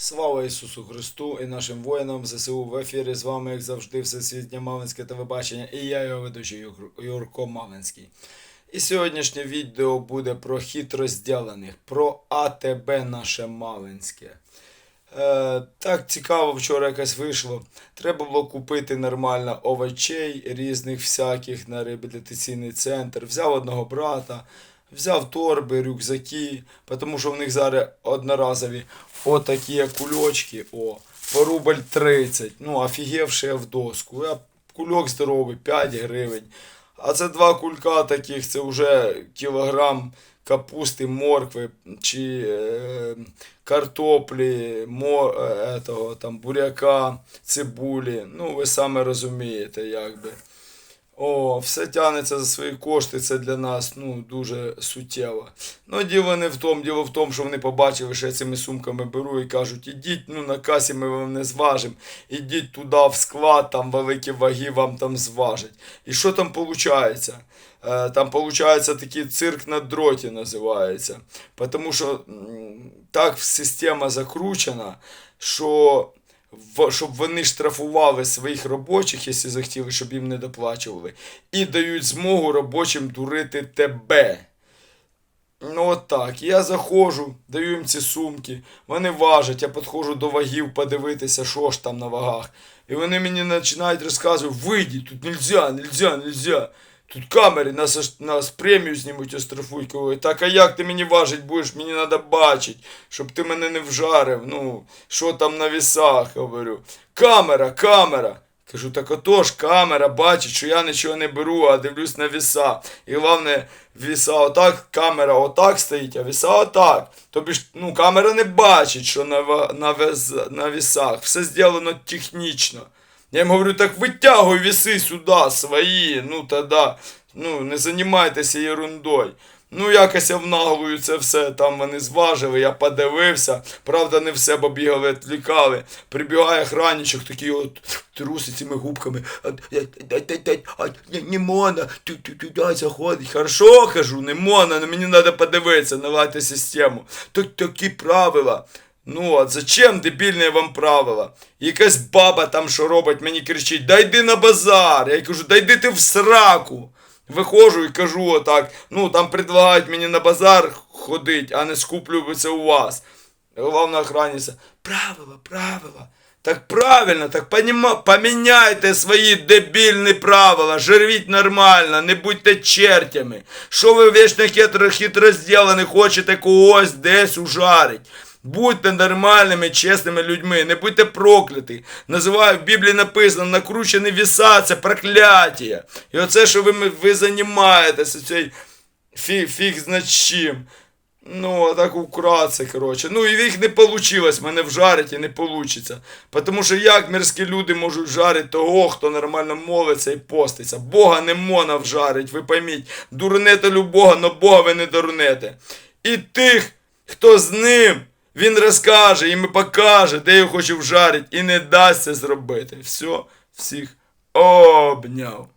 Слава Ісусу Христу і нашим воїнам ЗСУ в ефірі з вами, як завжди, Всесвітнє Мавинське телебачення, і я його ведучий Юрко Мавинський. І сьогоднішнє відео буде про хитрозділених, про АТБ наше Мавинське. Е, так цікаво вчора якось вийшло. Треба було купити нормально овочей різних всяких на реабілітаційний центр. Взяв одного брата, взяв торби, рюкзаки, тому що в них зараз одноразові отакі кульочки, о, по рубль 30. Ну, офігевши я в доску. Я кульок здоровий, 5 гривень. А це два кулька таких, це вже кілограм капусти, моркви чи е, картоплі, мо, е, етого, там, буряка, цибулі. Ну, ви саме розумієте, якби. О, все тягнеться за свої кошти, це для нас ну, дуже суттєво. Ну, діло не в тому, діло в тому, що вони побачили, що я цими сумками беру і кажуть, ідіть, ну на касі ми вам не зважимо, ідіть туди в склад, там великі ваги вам там зважать. І що там виходить? Е, Там виходить такий цирк на дроті називається. Тому що так система закручена, що щоб вони штрафували своїх робочих, якщо захотіли, щоб їм не доплачували, і дають змогу робочим дурити тебе. Ну от так. Я заходжу, даю їм ці сумки, вони важать, я підходжу до вагів подивитися, що ж там на вагах. І вони мені починають розказувати, вийдіть, тут нельзя, нельзя, нельзя. Тут камери, нас, нас премію знімуть. Кажу, Так, а як ти мені важить будеш? Мені треба бачити, щоб ти мене не вжарив. Ну, що там на вісах, говорю. Камера, камера. Кажу, так отож, камера бачить, що я нічого не беру, а дивлюсь на віса. І головне, віса отак, камера отак стоїть, а віса отак. Тобі ж, ну, камера не бачить, що на, на, на вісах. Все зроблено технічно. Я їм говорю, так витягуй веси сюди свої, ну тоді, ну не займайтеся ерундою. Ну, якось я в наглую це все там вони зважили, я подивився. Правда, не все, бо бігали, відвлікали. Прибігає охранничок, такий от трусить цими губками. Не, ту- туди заходить. Хорошо, кажу, не можна, але мені треба подивитися, наладити систему. Так, такі правила. Ну, а зачем дебільне вам правила? Якась баба там що робить, мені кричить, дай йди на базар. Я кажу, дай йди ти в сраку. Виходжу і кажу отак, ну там предлагають мені на базар ходить, а не скуплюватися у вас. Головна охранниця, правила, правила. Так правильно, так поміняйте свої дебільні правила, живіть нормально, не будьте чертями. Що ви вічно хитро, хитро зроблені, хочете когось десь ужарить. Будьте нормальними, чесними людьми, не будьте прокляті. Називаю в Біблії написано, накручені віса, це прокляття. І оце, що ви, ви займаєтеся, цей фіг, фіг зна чим. Ну, так вкратце, коротше. Ну, і їх не вийшло, мене вжарить і не вийде. Тому що як мирські люди можуть жарити того, хто нормально молиться і поститься. Бога не можна вжарить, ви пойміть. Дурнете любого, но Бога ви не дурнете. І тих, хто з ним, він розкаже, їм ми покаже, де його хоче вжарити, і не дасть це зробити. Все, всіх обняв.